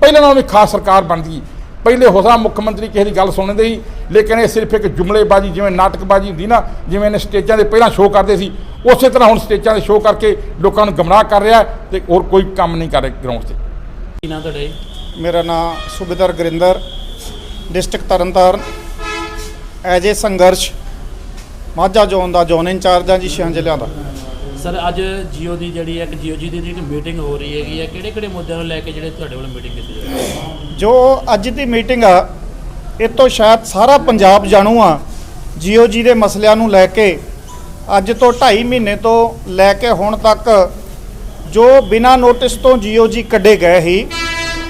ਪਹਿਲਾਂ ਨਾਲੋਂ ਵੀ ਖਾਸ ਸਰਕਾਰ ਬਣਦੀ ਹੈ ਪਹਿਲੇ ਹੋਸਾ ਮੁੱਖ ਮੰਤਰੀ ਕਿਸੇ ਦੀ ਗੱਲ ਸੁਣਦੇ ਸੀ ਲੇਕਿਨ ਇਹ ਸਿਰਫ ਇੱਕ ਜੁਮਲੇਬਾਜ਼ੀ ਜਿਵੇਂ ਨਾਟਕਬਾਜ਼ੀ ਹੁੰਦੀ ਨਾ ਜਿਵੇਂ ਇਹਨੇ ਸਟੇਜਾਂ ਦੇ ਪਹਿਲਾਂ ਸ਼ੋਅ ਕਰਦੇ ਸੀ ਉਸੇ ਤਰ੍ਹਾਂ ਹੁਣ ਸਟੇਜਾਂ ਦੇ ਸ਼ੋਅ ਕਰਕੇ ਲੋਕਾਂ ਨੂੰ ਗਮਰਾਹ ਕਰ ਰਿਹਾ ਹੈ ਤੇ ਹੋਰ ਕੋਈ ਕੰਮ ਨਹੀਂ ਕਰ ਰਿਹਾ ਗਰਾਊਂਡ 'ਤੇ ਕੀ ਨਾਂ ਤੁਹਾਡਾ ਮੇਰਾ ਨਾਮ Subedar Gurinder district Tarntaran. As a ਸੰਘਰਸ਼ ਮਾਝਾ ਜ਼ੋਨ ਦਾ ਜ਼ੋਨ ਇੰਚਾਰਜ ਹਾਂ ਜੀ ਛਿਆਂ ਜ਼ਿਲ੍ਹਿਆਂ ਦਾ। ਸਰ, ਅੱਜ ਜੀਓ ਦੀ ਜਿਹੜੀ ਇੱਕ ਜੀਓ ਜੀ ਦੀ ਜਿਹੜੀ ਮੀਟਿੰਗ ਹੋ ਰਹੀ ਹੈਗੀ ਹੈ ਕਿਹੜੇ ਕਿਹੜੇ ਮੁੱਦਿਆਂ ਨੂੰ ਲੈ ਕੇ ਜਿਹੜੇ ਤੁਹਾਡੇ ਵੱਲੋਂ ਮੀਟਿੰਗ ਕੀਤੀ ਜਾ ਰਹੀ ਹੈ? ਜੋ ਅੱਜ ਦੀ ਮੀਟਿੰਗ ਆ, ਇਹ ਤੋਂ ਸ਼ਾਇਦ ਸਾਰਾ ਪੰਜਾਬ ਜਾਣੂ ਆ, ਜੀਓ ਜੀ ਦੇ ਮਸਲਿਆਂ ਨੂੰ ਲੈ ਕੇ, ਅੱਜ ਤੋਂ 2.5 ਮਹੀਨੇ ਤੋਂ ਲੈ ਕੇ ਹੁਣ ਤੱਕ, ਜੋ ਬਿਨਾਂ ਨੋਟਿਸ ਤੋਂ ਜੀਓ ਜੀ ਕੱਢੇ ਗਏ ਸੀ,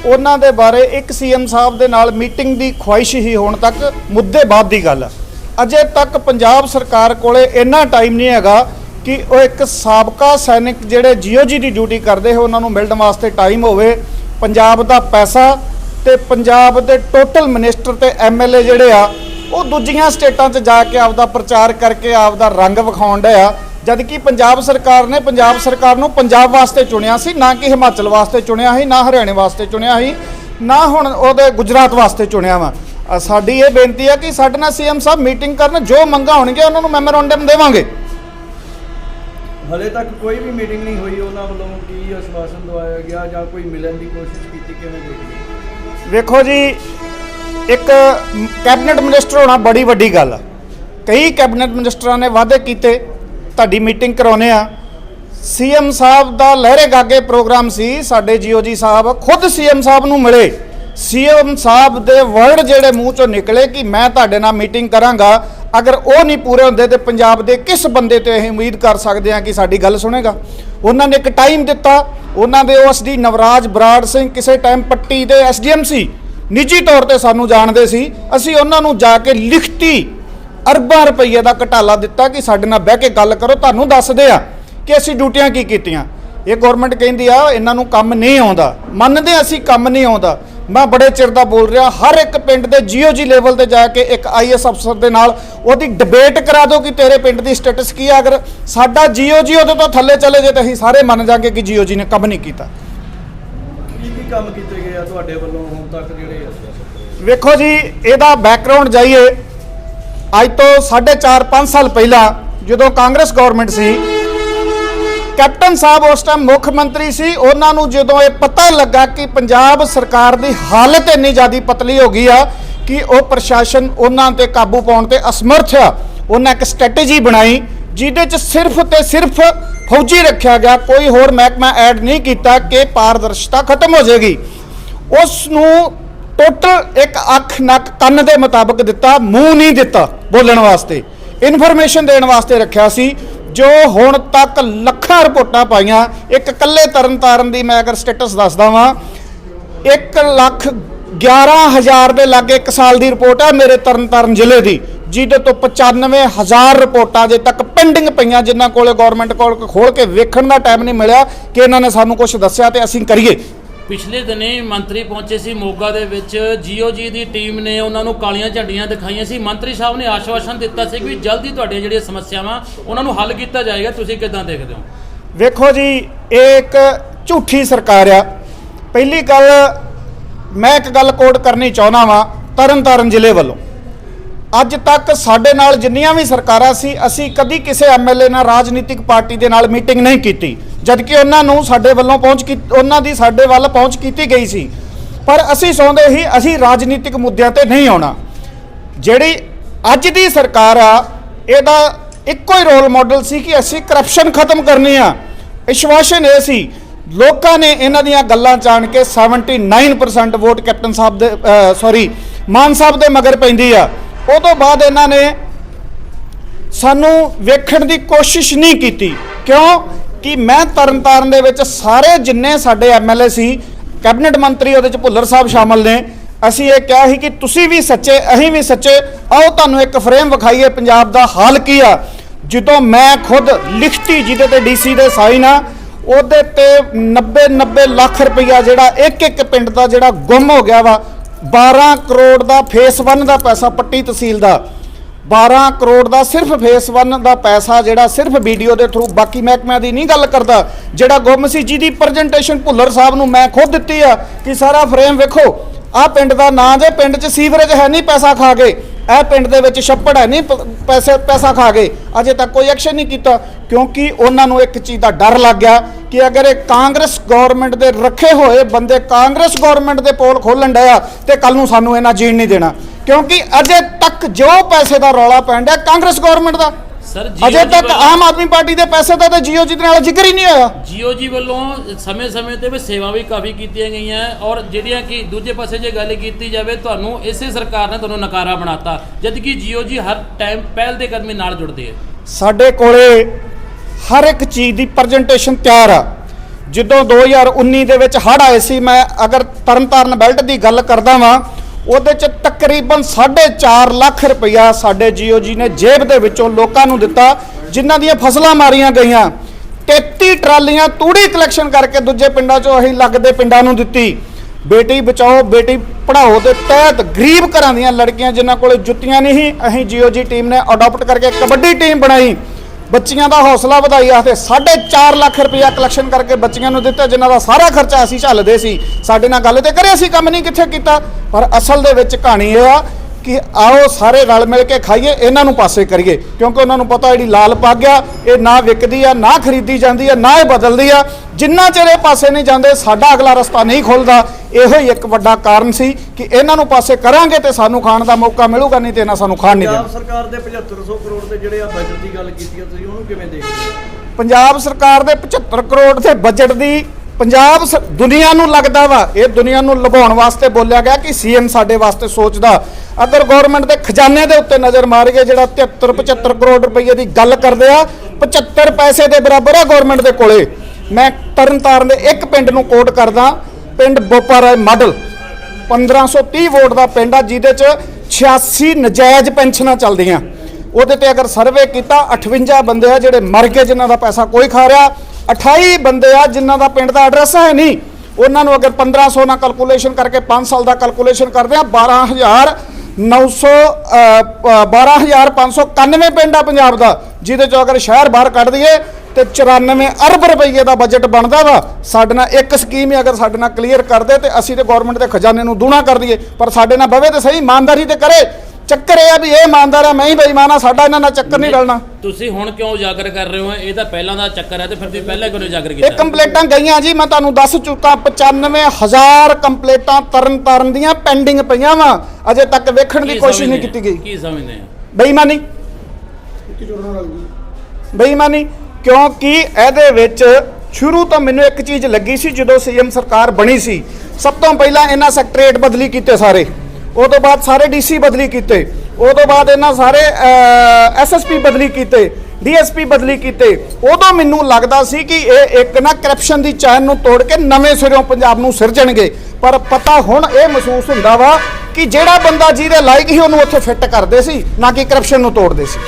ਉਹਨਾਂ ਦੇ ਬਾਰੇ ਇੱਕ ਸੀਐਮ ਸਾਹਿਬ ਦੇ ਨਾਲ ਮੀਟਿੰਗ ਦੀ ਖੁਆਇਸ਼ ਹੀ ਹੋਣ ਤੱਕ ਮੁੱਦੇ ਬਾਅਦ ਦੀ ਗੱਲ ਅਜੇ ਤੱਕ ਪੰਜਾਬ ਸਰਕਾਰ ਕੋਲੇ ਇੰਨਾ ਟਾਈਮ ਨਹੀਂ ਹੈਗਾ ਕਿ ਉਹ ਇੱਕ ਸਾਬਕਾ ਸੈਨਿਕ ਜਿਹੜੇ ਜੀਓਜੀ ਦੀ ਡਿਊਟੀ ਕਰਦੇ ਹੋ, ਉਹਨਾਂ ਨੂੰ ਮਿਲਣ ਵਾਸਤੇ ਟਾਈਮ ਹੋਵੇ, ਪੰਜਾਬ ਦਾ ਪੈਸਾ ਤੇ ਪੰਜਾਬ ਦੇ ਟੋਟਲ ਮਿਨਿਸਟਰ ਤੇ ਐਮਐਲਏ ਜਿਹੜੇ ਆ, ਉਹ ਦੂਜੀਆਂ ਸਟੇਟਾਂ 'ਚ ਜਾ ਕੇ ਆਪਦਾ ਪ੍ਰਚਾਰ ਕਰਕੇ ਆਪਦਾ ਰੰਗ ਵਿਖਾਉਣ ਡਏ ਆ। ਜਦ ਕਿ ਪੰਜਾਬ ਸਰਕਾਰ ਨੇ ਪੰਜਾਬ ਸਰਕਾਰ ਨੂੰ ਪੰਜਾਬ ਵਾਸਤੇ ਚੁਣਿਆ ਸੀ, ਨਾ ਕਿ ਹਿਮਾਚਲ ਵਾਸਤੇ ਚੁਣਿਆ ਸੀ, ਨਾ ਹਰਿਆਣੇ ਵਾਸਤੇ ਚੁਣਿਆ ਸੀ, ਨਾ ਹੁਣ ਉਹਦੇ ਗੁਜਰਾਤ ਵਾਸਤੇ ਚੁਣਿਆ ਵਾ। ਸਾਡੀ ਇਹ ਬੇਨਤੀ ਹੈ ਕਿ ਸਾਡੇ ਨਾਲ ਸੀਐਮ ਸਾਹਿਬ ਮੀਟਿੰਗ ਕਰਨ, ਜੋ ਮੰਗਾਂ ਹੋਣਗੀਆਂ, ਉਹਨਾਂ ਨੂੰ ਮੈਮੋਰੈਂਡਮ ਦੇਵਾਂਗੇ। ਹਲੇ ਤੱਕ ਕੋਈ ਵੀ ਮੀਟਿੰਗ ਨਹੀਂ ਹੋਈ, ਉਹਨਾਂ ਵੱਲੋਂ ਕੀ ਆਸ਼ਵਾਸਨ ਦਵਾਇਆ ਗਿਆ ਜਾਂ ਕੋਈ ਮਿਲਣ ਦੀ ਕੋਸ਼ਿਸ਼ ਕੀਤੀ ਕਿਵੇਂ ਦੇਖਦੇ ਵੇਖੋ ਜੀ, ਇੱਕ ਕੈਬਨਿਟ ਮਿਨਿਸਟਰ ਹੋਣਾ ਬੜੀ ਵੱਡੀ ਗੱਲ ਆ। ਕਈ ਕੈਬਨਿਟ ਮਿਨਿਸਟਰਾਂ ਨੇ ਵਾਅਦੇ ਕੀਤੇ, ਤੁਹਾਡੀ ਮੀਟਿੰਗ ਕਰਾਉਨੇ ਆ। ਸੀਐਮ ਸਾਹਿਬ ਦਾ ਲਹਿਰੇ ਗਾਗੇ ਪ੍ਰੋਗਰਾਮ ਸੀ, ਸਾਡੇ ਜੀਓਜੀ ਸਾਹਿਬ, ਖੁਦ ਸੀਐਮ ਸਾਹਿਬ ਨੂੰ ਮਿਲੇ। ਸੀਐਮ ਸਾਹਿਬ ਦੇ ਵਰਡ ਜਿਹੜੇ ਮੂੰਹ ਚੋਂ ਨਿਕਲੇ ਕਿ ਮੈਂ ਤੁਹਾਡੇ ਨਾਲ ਮੀਟਿੰਗ ਕਰਾਂਗਾ ਅਗਰ ਉਹ ਨਹੀਂ ਪੂਰੇ ਹੁੰਦੇ ਤੇ ਪੰਜਾਬ ਦੇ ਕਿਸ ਬੰਦੇ ਤੇ ਅਸੀਂ ਉਮੀਦ ਕਰ ਸਕਦੇ ਹਾਂ ਕਿ ਸਾਡੀ ਗੱਲ ਸੁਣੇਗਾ? ਉਹਨਾਂ ਨੇ ਇੱਕ ਟਾਈਮ ਦਿੱਤਾ, ਉਹਨਾਂ ਦੇ ਓਐਸਡੀ ਨਵਰਾਜ ਬਰਾੜ ਸਿੰਘ ਕਿਸੇ ਟਾਈਮ ਪੱਟੀ ਦੇ ਐਸਡੀਐਮ ਸੀ ਨਿੱਜੀ ਤੌਰ ਤੇ ਸਾਨੂੰ ਜਾਣਦੇ ਸੀ। ਅਸੀਂ ਉਹਨਾਂ ਨੂੰ ਜਾ ਕੇ ਲਿਖਤੀ ਅਰਬਾਂ ਰੁਪਈਏ ਦਾ ਘਟਾਲਾ ਦਿੱਤਾ ਕਿ ਸਾਡੇ ਨਾਲ ਬਹਿ ਕੇ ਗੱਲ ਕਰੋ, ਤੁਹਾਨੂੰ ਦੱਸਦੇ ਆ ਕਿ ਅਸੀਂ ਡਿਊਟੀਆਂ ਕੀ ਕੀਤੀਆਂ। ਇਹ ਗਵਰਨਮੈਂਟ ਕਹਿੰਦੀ ਆ ਇਹਨਾਂ ਨੂੰ ਕੰਮ ਨਹੀਂ ਆਉਂਦਾ। ਮੰਨਦੇ ਅਸੀਂ ਕੰਮ ਨਹੀਂ ਆਉਂਦਾ। ਮੈਂ ਬੜੇ ਚਿਰ ਦਾ ਬੋਲ ਰਿਹਾ ਹਰ ਇੱਕ ਪਿੰਡ ਦੇ ਜੀਓਜੀ ਲੈਵਲ ਤੇ ਜਾ ਕੇ ਇੱਕ ਆਈਐਸ ਅਫਸਰ ਦੇ ਨਾਲ ਉਹਦੀ ਡਿਬੇਟ ਕਰਾ ਦਿਓ ਕਿ ਤੇਰੇ ਪਿੰਡ ਦੀ ਸਟੇਟਸ ਕੀ ਆ। ਅਗਰ ਸਾਡਾ ਜੀਓਜੀ ਉਹਦੇ ਤੋਂ ਥੱਲੇ ਚਲੇ ਜੇ ਤਾਂ ਅਸੀਂ ਸਾਰੇ ਮੰਨ ਜਾਗੇ ਕਿ ਜੀਓਜੀ ਨੇ ਕੰਮ ਨਹੀਂ ਕੀਤਾ। ਕੀ ਕੀ ਕੰਮ ਕੀਤੇ ਗਏ ਆ ਤੁਹਾਡੇ ਵੱਲੋਂ ਹੁਣ ਤੱਕ ਜਿਹੜੇ ਵੇਖੋ ਜੀ ਇਹਦਾ ਬੈਕਗ੍ਰਾਉਂਡ ਜਾਈਏ। ਅੱਜ ਤੋਂ 4.5 5 ਸਾਲ ਪਹਿਲਾਂ ਜਦੋਂ ਕਾਂਗਰਸ ਗਵਰਨਮੈਂਟ ਸੀ ਕੈਪਟਨ ਸਾਹਿਬ ਉਸ ਟਾਈਮ ਮੁੱਖ ਮੰਤਰੀ ਸੀ, ਉਹਨਾਂ ਨੂੰ ਜਦੋਂ ਇਹ ਪਤਾ ਲੱਗਾ ਕਿ ਪੰਜਾਬ ਸਰਕਾਰ ਦੀ ਹਾਲਤ ਇੰਨੀ ਜ਼ਿਆਦੀ ਪਤਲੀ ਹੋ ਗਈ ਆ ਕਿ ਉਹ ਪ੍ਰਸ਼ਾਸਨ ਉਹਨਾਂ ਤੇ ਕਾਬੂ ਪਾਉਣ ਤੇ ਅਸਮਰਥ ਆ, ਉਹਨਾਂ ਇੱਕ ਸਟ੍ਰੈਟਜੀ ਬਣਾਈ, ਜਿਹਦੇ ਚ ਸਿਰਫ ਤੇ ਸਿਰਫ ਫੌਜੀ ਰੱਖਿਆ ਗਿਆ, ਕੋਈ ਹੋਰ ਮਹਿਕਮਾ ਐਡ ਨਹੀਂ ਕੀਤਾ ਕਿ ਪਾਰਦਰਸ਼ਤਾ ਖਤਮ ਹੋ ਜਾਏਗੀ। ਉਸ ਨੂੰ ਟੋਟਲ ਇੱਕ ਅੱਖ ਨੱਕ ਕੰਨ ਦੇ ਮੁਤਾਬਕ ਦਿੱਤਾ, ਮੂੰਹ ਨਹੀਂ ਦਿੱਤਾ ਬੋਲਣ ਵਾਸਤੇ। ਇਨਫੋਰਮੇਸ਼ਨ ਦੇਣ ਵਾਸਤੇ ਰੱਖਿਆ ਸੀ। ਜੋ ਹੁਣ ਤੱਕ ਲੱਖਾਂ ਰਿਪੋਰਟਾਂ ਪਾਈਆਂ, ਇੱਕ ਇਕੱਲੇ ਤਰਨਤਾਰਨ ਦੀ ਮੈਂ ਅਗਰ ਸਟੇਟਸ ਦੱਸਦਾ ਵਾਂ 1 ਲੱਖ 11000 ਦੇ ਲਾਗੇ ਇੱਕ ਸਾਲ ਦੀ ਰਿਪੋਰਟ ਹੈ ਮੇਰੇ ਤਰਨਤਾਰਨ ਜ਼ਿਲ੍ਹੇ ਦੀ, ਜਿਹਦੇ ਤੋਂ 95000 ਰਿਪੋਰਟਾਂ ਅਜੇ ਤੱਕ ਪੈਂਡਿੰਗ ਪਈਆਂ, ਜਿਨ੍ਹਾਂ ਕੋਲੇ ਗਵਰਨਮੈਂਟ ਕੋਲ ਖੋਲ ਕੇ ਵੇਖਣ ਦਾ ਟਾਈਮ ਨਹੀਂ ਮਿਲਿਆ ਕਿ ਇਹਨਾਂ ਨੇ ਸਾਨੂੰ ਕੁਝ ਦੱਸਿਆ ਤੇ ਅਸੀਂ ਕਰੀਏ। ਪਿਛਲੇ ਦਿਨੀ ਮੰਤਰੀ ਪਹੁੰਚੇ ਸੀ ਮੋਗਾ ਦੇ ਵਿੱਚ। ਜੀਓਜੀ ਦੀ ਟੀਮ ਨੇ ਉਹਨਾਂ ਨੂੰ ਕਾਲੀਆਂ ਝੰਡੀਆਂ ਦਿਖਾਈਆਂ ਸੀ। ਮੰਤਰੀ ਸਾਹਿਬ ਨੇ ਆਸ਼ਵਾਸਨ ਦਿੱਤਾ ਸੀ ਕਿ ਜਲਦੀ ਤੁਹਾਡੀਆਂ ਜਿਹੜੀਆਂ ਸਮੱਸਿਆਵਾਂ, ਉਹਨਾਂ ਨੂੰ ਹੱਲ ਕੀਤਾ ਜਾਏਗਾ। ਤੁਸੀਂ ਕਿਦਾਂ ਦੇਖਦੇ ਹੋ? ਵੇਖੋ ਜੀ, ਇਹ ਇੱਕ ਝੂਠੀ ਸਰਕਾਰ ਆ। ਪਹਿਲੀ ਗੱਲ ਮੈਂ ਇੱਕ ਗੱਲ ਕੋਟ ਕਰਨੀ ਚਾਹੁੰਦਾ ਵਾਂ, ਤਰਨਤਾਰਨ ਜ਼ਿਲ੍ਹੇ ਵੱਲੋਂ। ਅੱਜ ਤੱਕ ਸਾਡੇ ਨਾਲ ਜਿੰਨੀਆਂ ਵੀ ਸਰਕਾਰਾਂ ਸੀ, ਅਸੀਂ ਕਦੀ ਕਿਸੇ ਐਮਐਲਏ ਨਾਲ ਰਾਜਨੀਤਿਕ ਪਾਰਟੀ ਦੇ ਨਾਲ ਮੀਟਿੰਗ ਨਹੀਂ ਕੀਤੀ। ਜਦਕਿ ਉਹਨਾਂ ਨੂੰ ਸਾਡੇ ਵੱਲੋਂ ਪਹੁੰਚ ਕੀ, ਉਹਨਾਂ ਦੀ ਸਾਡੇ ਵੱਲ ਪਹੁੰਚ ਕੀਤੀ ਗਈ ਸੀ। ਪਰ ਅਸੀਂ ਸੌਂਦੇ ਹੀ ਅਸੀਂ ਰਾਜਨੀਤਿਕ ਮੁੱਦਿਆਂ ਤੇ ਨਹੀਂ ਆਉਣਾ। ਜਿਹੜੀ ਅੱਜ ਦੀ ਸਰਕਾਰ ਆ, ਇਹਦਾ ਇੱਕੋ ਹੀ ਰੋਲ ਮਾਡਲ ਸੀ ਕਿ ਅਸੀਂ ਕਰਪਸ਼ਨ ਖਤਮ ਕਰਨੀ ਆ। ਵਿਸ਼ਵਾਸਨ ਇਹ ਸੀ, ਲੋਕਾਂ ਨੇ ਇਹਨਾਂ ਦੀਆਂ ਗੱਲਾਂ ਜਾਣ ਕੇ 79% ਵੋਟ ਕੈਪਟਨ ਸਾਹਿਬ ਦੇ ਸੌਰੀ ਮਾਨ ਸਾਹਿਬ ਦੇ ਮਗਰ ਪੈਂਦੀ ਆ। ਉਹ ਤੋਂ ਬਾਅਦ ਇਹਨਾਂ ਨੇ ਸਾਨੂੰ ਵੇਖਣ ਦੀ ਕੋਸ਼ਿਸ਼ ਨਹੀਂ ਕੀਤੀ। ਕਿਉਂ? ਕਿ ਮੈਂ ਤਰਨਤਾਰਨ ਦੇ ਵਿੱਚ ਸਾਰੇ ਜਿੰਨੇ ਸਾਡੇ ਐਮਐਲਏ ਸੀ, ਕੈਬਨਿਟ ਮੰਤਰੀ ਉਹਦੇ ਚ ਭੁੱਲਰ ਸਾਹਿਬ ਸ਼ਾਮਲ ਨੇ। ਅਸੀਂ ਇਹ ਕਿਹਾ ਸੀ ਕਿ ਤੁਸੀਂ ਵੀ ਸੱਚੇ, ਅਸੀਂ ਵੀ ਸੱਚੇ। ਆਓ ਤੁਹਾਨੂੰ ਇੱਕ ਫਰੇਮ ਵਿਖਾਈਏ, ਪੰਜਾਬ ਦਾ ਹਾਲ ਕੀ ਆ? ਜਦੋਂ ਮੈਂ ਖੁਦ ਲਿਖਤੀ, ਜਿਹਦੇ ਤੇ ਡੀਸੀ ਦੇ ਸਾਈਨ ਆ, ਉਹਦੇ ਤੇ 90 90 ਲੱਖ ਰੁਪਈਆ ਜਿਹੜਾ ਇੱਕ ਇੱਕ ਪਿੰਡ ਦਾ ਜਿਹੜਾ ਗੁੰਮ ਹੋ ਗਿਆ ਵਾ 12 ਕਰੋੜ ਦਾ ਫੇਸ 1 ਦਾ ਪੈਸਾ, ਪੱਟੀ ਤਹਿਸੀਲ ਦਾ। 12 ਕਰੋੜ ਦਾ ਸਿਰਫ ਫੇਸ 1 ਦਾ ਪੈਸਾ ਜਿਹੜਾ ਸਿਰਫ ਵੀਡੀਓ ਦੇ ਥਰੂ ਬਾਕੀ ਮਹਿਕਮਿਆਂ ਦੀ ਨਹੀਂ ਗੱਲ ਕਰਦਾ, ਜਿਹੜਾ ਗੁੰਮ ਸੀ ਜਿਹਦੀ ਪ੍ਰੈਜੈਂਟੇਸ਼ਨ ਭੁੱਲਰ ਸਾਹਿਬ ਨੂੰ ਮੈਂ ਖੁਦ ਦਿੱਤੀ ਆ ਕਿ ਸਾਰਾ ਫਰੇਮ ਵੇਖੋ ਆ ਪਿੰਡ ਦਾ ਨਾਂ ਜੇ ਪਿੰਡ 'ਚ ਸੀਵਰੇਜ ਹੈ ਨਹੀਂ ਪੈਸਾ ਖਾ ਗਏ ਇਹ ਪਿੰਡ ਦੇ ਵਿੱਚ ਛੱਪੜ ਹੈ ਨਹੀਂ ਪੈਸੇ, ਪੈਸਾ ਖਾ ਗਏ ਅਜੇ ਤੱਕ ਕੋਈ ਐਕਸ਼ਨ ਨਹੀਂ ਕੀਤਾ, ਕਿਉਂਕਿ ਉਹਨਾਂ ਨੂੰ ਇੱਕ ਚੀਜ਼ ਦਾ ਡਰ ਲੱਗ ਗਿਆ ਕਿ ਅਗਰ ਇਹ ਕਾਂਗਰਸ ਗਵਰਨਮੈਂਟ ਦੇ ਰੱਖੇ ਹੋਏ ਬੰਦੇ ਕਾਂਗਰਸ ਗਵਰਨਮੈਂਟ ਦੇ ਪੋਲ ਖੋਲਣ ਡਿਆ ਤੇ ਕੱਲ ਨੂੰ ਸਾਨੂੰ ਇਹਨਾਂ ਜੀਣ ਨਹੀਂ ਦੇਣਾ। ਕਿਉਂਕਿ ਅਜੇ ਤੱਕ ਜੋ ਪੈਸੇ ਦਾ ਰੌਲਾ ਪੈਣ ਡਿਆ ਕਾਂਗਰਸ ਗਵਰਨਮੈਂਟ ਦਾ। ਅਜੇ ਤੱਕ ਆਮ ਆਦਮੀ ਪਾਰਟੀ ਦੇ ਪੈਸੇ ਦਾ ਤਾਂ ਜੀਓ ਜੀ ਦੇ ਨਾਲ ਜ਼ਿਕਰ ਹੀ ਨਹੀਂ ਹੋਇਆ। ਜੀਓਜੀ ਵੱਲੋਂ ਸਮੇਂ-ਸਮੇਂ ਤੇ ਵੀ ਸੇਵਾ ਵੀ ਕਾਫੀ ਕੀਤੀਆਂ ਗਈਆਂ ਔਰ ਜਿਹੜੀਆਂ ਕਿ ਦੂਜੇ ਪਾਸੇ ਜੇ ਗੱਲ ਕੀਤੀ ਜਾਵੇ ਤੁਹਾਨੂੰ ਇਸੇ ਸਰਕਾਰ ਨੇ ਤੁਹਾਨੂੰ ਨਕਾਰਾ ਬਣਾਤਾ ਜਦ ਕਿ ਜੀਓਜੀ ਹਰ ਟਾਈਮ ਪਹਿਲ ਦੇ ਕਦਮੀ ਨਾਲ ਜੁੜਦੀ ਹੈ ਸਾਡੇ ਕੋਲੇ ਹਰ ਇੱਕ ਚੀਜ਼ ਦੀ ਪ੍ਰੈਜੈਂਟੇਸ਼ਨ ਤਿਆਰ ਆ। ਜਦੋਂ 2019 ਦੇ ਵਿੱਚ ਹੜ੍ਹ ਆਏ ਸੀ ਮੈਂ ਅਗਰ ਤਰਨਤਾਰਨ ਬੈਲਟ ਦੀ ਗੱਲ ਕਰਦਾ ਵਾਂ ਉਹਦੇ ਚ ਤਕਰੀਬਨ 4.5 ਲੱਖ ਰੁਪਇਆ ਸਾਡੇ ਜੀਓਜੀ ਨੇ ਜੇਬ ਦੇ ਵਿੱਚੋਂ ਲੋਕਾਂ ਨੂੰ ਦਿੱਤਾ ਜਿਨ੍ਹਾਂ ਦੀਆਂ ਫਸਲਾਂ ਮਾਰੀਆਂ ਗਈਆਂ। 33 ਟਰਾਲੀਆਂ ਤੂੜੀ ਕਲੈਕਸ਼ਨ ਕਰਕੇ ਦੂਜੇ ਪਿੰਡਾਂ 'ਚੋਂ ਅਸੀਂ ਲੱਗਦੇ ਪਿੰਡਾਂ ਨੂੰ ਦਿੱਤੀ। ਬੇਟੀ ਬਚਾਓ ਬੇਟੀ ਪੜ੍ਹਾਓ ਦੇ ਤਹਿਤ ਗਰੀਬ ਘਰਾਂ ਦੀਆਂ ਲੜਕੀਆਂ ਜਿਨ੍ਹਾਂ ਕੋਲੇ ਜੁੱਤੀਆਂ ਨਹੀਂ ਸੀ, ਅਸੀਂ ਜੀਓਜੀ ਟੀਮ ਨੇ ਅਡਾਪਟ ਕਰਕੇ ਕਬੱਡੀ ਟੀਮ ਬਣਾਈ। ਬੱਚੀਆਂ ਦਾ ਹੌਸਲਾ ਵਧਾਈ ਆਸਤੇ 4.5 ਲੱਖ ਰੁਪਇਆ ਕਲੈਕਸ਼ਨ ਕਰਕੇ ਬੱਚੀਆਂ ਨੂੰ ਦਿੱਤਾ, ਜਿਨ੍ਹਾਂ ਦਾ ਸਾਰਾ ਖਰਚਾ ਅਸੀਂ ਝੱਲਦੇ ਸੀ। ਸਾਡੇ ਨਾਲ ਗੱਲ ਤੇ ਕਰੇ ਅਸੀਂ ਕੰਮ ਨਹੀਂ ਕਿੱਥੇ ਕੀਤਾ? ਪਰ ਅਸਲ ਦੇ ਵਿੱਚ ਕਹਾਣੀ ਇਹ ਆ ਕਿ ਆਓ ਸਾਰੇ ਰਲ ਮਿਲ ਕੇ ਖਾਈਏ ਇਹਨਾਂ ਨੂੰ ਪਾਸੇ ਕਰੀਏ। ਕਿਉਂਕਿ ਉਹਨਾਂ ਨੂੰ ਪਤਾ ਜਿਹੜੀ ਲਾਲ ਪੱਗ ਆ ਇਹ ਨਾ ਵਿਕਦੀ ਆ ਨਾ ਖਰੀਦੀ ਜਾਂਦੀ ਆ ਨਾ ਇਹ ਬਦਲਦੀ ਆ। ਜਿੰਨਾ ਚਿਰ ਇਹ ਪਾਸੇ ਨਹੀਂ ਜਾਂਦੇ ਸਾਡਾ ਅਗਲਾ ਰਸਤਾ ਨਹੀਂ ਖੁੱਲਦਾ। ਇਹੋ ਹੀ ਇੱਕ ਵੱਡਾ ਕਾਰਨ ਸੀ ਕਿ ਇਹਨਾਂ ਨੂੰ ਪਾਸੇ ਕਰਾਂਗੇ ਤੇ ਸਾਨੂੰ ਖਾਣ ਦਾ ਮੌਕਾ ਮਿਲੂਗਾ ਨਹੀਂ ਤੇ ਇਹਨਾਂ ਸਾਨੂੰ ਖਾਣ ਨਹੀਂ ਦੇਣਾ ਪੰਜਾਬ ਸਰਕਾਰ ਦੇ 7500 ਕਰੋੜ ਦੇ ਜਿਹੜੇ ਆ ਬਜਟ ਦੀ ਗੱਲ ਕੀਤੀ ਆ ਤੁਸੀਂ ਉਹਨੂੰ ਕਿਵੇਂ ਦੇਖਦੇ ਹੋ? ਪੰਜਾਬ ਸਰਕਾਰ ਦੇ 75 ਕਰੋੜ ਦੇ ਬਜਟ ਦੀ ਪੰਜਾਬ ਸ- ਦੁਨੀਆ ਨੂੰ ਲੱਗਦਾ ਵਾ, ਇਹ ਦੁਨੀਆ ਨੂੰ ਲੁਭਾਉਣ ਵਾਸਤੇ ਬੋਲਿਆ ਗਿਆ ਕਿ ਸੀਐਮ ਸਾਡੇ ਵਾਸਤੇ ਸੋਚਦਾ। ਅਗਰ ਗਵਰਨਮੈਂਟ ਦੇ ਖਜ਼ਾਨੇ ਦੇ ਉੱਤੇ ਨਜ਼ਰ ਮਾਰੀਏ, ਜਿਹੜਾ 73 75 ਕਰੋੜ ਰੁਪਏ ਦੀ ਗੱਲ ਕਰਦੇ ਆ 75 ਪੈਸੇ ਦੇ ਬਰਾਬਰ ਆ ਗਵਰਨਮੈਂਟ ਦੇ ਕੋਲੇ। ਮੈਂ ਤਰਨਤਾਰਨ ਦੇ ਇੱਕ ਪਿੰਡ ਨੂੰ ਕੋਟ ਕਰਦਾ, ਪਿੰਡ ਬੋਪਾਰਾ ਮਾਡਲ। 1530 ਵੋਟ ਦਾ ਪਿੰਡ ਆ, ਜਿਹਦੇ ਚ 86 ਨਜਾਇਜ਼ ਪੈਨਸ਼ਨਾਂ ਚੱਲਦੀਆਂ। ਉਹਦੇ ਤੇ ਅਗਰ ਸਰਵੇ ਕੀਤਾ 58 ਬੰਦੇ ਆ ਜਿਹੜੇ ਮਰ ਗਏ, ਜਿਨ੍ਹਾਂ ਦਾ ਪੈਸਾ ਕੋਈ ਖਾ ਰਿਹਾ। 28 ਬੰਦੇ ਆ ਜਿਨ੍ਹਾਂ ਦਾ ਪਿੰਡ ਦਾ ਐਡਰੈਸ ਹੈ ਨਹੀਂ। ਉਹਨਾਂ ਨੂੰ ਅਗਰ 1500 ਨਾਲ ਕੈਲਕੂਲੇਸ਼ਨ ਕਰਕੇ 5 ਸਾਲ ਦਾ ਕੈਲਕੂਲੇਸ਼ਨ ਕਰਦੇ ਆ 12000 900 12591 ਪਿੰਡ ਆ ਪੰਜਾਬ ਦਾ, ਜਿਹਦੇ ਚੋਂ ਅਗਰ ਸ਼ਹਿਰ ਬਾਹਰ ਕੱਢ ਦਈਏ ਤੇ 94 ਅਰਬ ਰੁਪਏ ਦਾ ਬਜਟ ਬਣਦਾ ਵਾ। ਸਾਡੇ ਨਾਲ ਇੱਕ ਸਕੀਮ ਹੀ ਅਗਰ ਸਾਡੇ ਨਾਲ ਕਲੀਅਰ ਕਰਦੇ ਤੇ ਅਸੀਂ ਤੇ ਗਵਰਨਮੈਂਟ ਦੇ ਖਜ਼ਾਨੇ ਨੂੰ ਦੂਣਾ ਕਰ ਦਈਏ, ਪਰ ਸਾਡੇ ਨਾਲ ਬਵੇ ਤੇ ਸਹੀ, ਇਮਾਨਦਾਰੀ ਤੇ ਕਰੇ। ਚੱਕਰ ਇਹ ਆ ਵੀ ਇਹ ਇਮਾਨਦਾਰ ਆ ਮੈਂ ਹੀ ਬੇਈਮਾਨ ਆ ਸਾਡਾ ਇਹਨਾਂ ਨਾਲ ਚੱਕਰ ਨਹੀਂ ਰਲਣਾ। ਤੁਸੀਂ ਹੁਣ ਕਿਉਂ ਉਜਾਗਰ ਕਰ ਰਹੇ ਹੋ? ਇਹ ਤਾਂ ਪਹਿਲਾਂ ਦਾ ਚੱਕਰ ਹੈ ਤੇ ਫਿਰ ਤੁਸੀਂ ਪਹਿਲਾਂ ਕਿਉਂ ਉਜਾਗਰ ਇਹ ਕੀਤਾ ਕੰਪਲੇਟਾਂ ਗਈਆਂ ਜੀ ਮੈਂ ਤੁਹਾਨੂੰ ਦੱਸ ਚੁੱਕਾ 95000 ਕੰਪਲੇਟਾਂ ਤਰਨ ਤਾਰਨ ਦੀਆਂ ਪੈਂਡਿੰਗ ਪਈਆਂ ਵਾ। ਅਜੇ ਤੱਕ ਵੇਖਣ ਦੀ ਕੀ ਕੋਸ਼ਿਸ਼ ਨਹੀਂ ਸਮਝਦੇ ਕੀਤੀ? ਗਈ। ਕੀ ਸਮਝਦੇ ਆ? ਬੇਈਮਾਨੀ। ਬੇਈਮਾਨੀ ਕਿਉਂਕਿ ਇਹਦੇ ਵਿੱਚ ਸ਼ੁਰੂ ਤੋਂ ਮੈਨੂੰ ਇੱਕ ਚੀਜ਼ ਲੱਗੀ ਸੀ ਜਦੋਂ ਸੀਐਮ ਸਰਕਾਰ ਬਣੀ ਸੀ। ਸਭ ਤੋਂ ਪਹਿਲਾਂ ਇਹਨਾਂ ਸੈਕਟਰੀਏਟ ਬਦਲੀ ਕੀਤੇ ਸਾਰੇ। ਉਹ ਤੋਂ ਬਾਅਦ ਸਾਰੇ ਡੀਸੀ ਬਦਲੀ ਕੀਤੇ। ਉਹ ਤੋਂ ਬਾਅਦ ਇਹਨਾਂ ਸਾਰੇ ਐਸਐਸਪੀ ਬਦਲੀ ਕੀਤੇ ਡੀਐਸਪੀ ਬਦਲੀ ਕੀਤੇ। ਉਦੋਂ ਮੈਨੂੰ ਲੱਗਦਾ ਸੀ ਕਿ ਇਹ ਇੱਕ ਨਾ ਕਰਪਸ਼ਨ ਦੀ ਚੈਨ ਨੂੰ ਤੋੜ ਕੇ ਨਵੇਂ ਸਿਰੋਂ ਪੰਜਾਬ ਨੂੰ ਸਿਰਜਣਗੇ। ਪਰ ਪਤਾ ਹੁਣ ਇਹ ਮਹਿਸੂਸ ਹੁੰਦਾ ਵਾ ਕਿ ਜਿਹੜਾ ਬੰਦਾ ਜਿਹਦੇ ਲਾਇਕ ਹੀ ਉਹਨੂੰ ਉੱਥੇ ਫਿੱਟ ਕਰਦੇ ਸੀ, ਨਾ ਕਿ ਕਰਪਸ਼ਨ ਨੂੰ ਤੋੜਦੇ ਸੀ।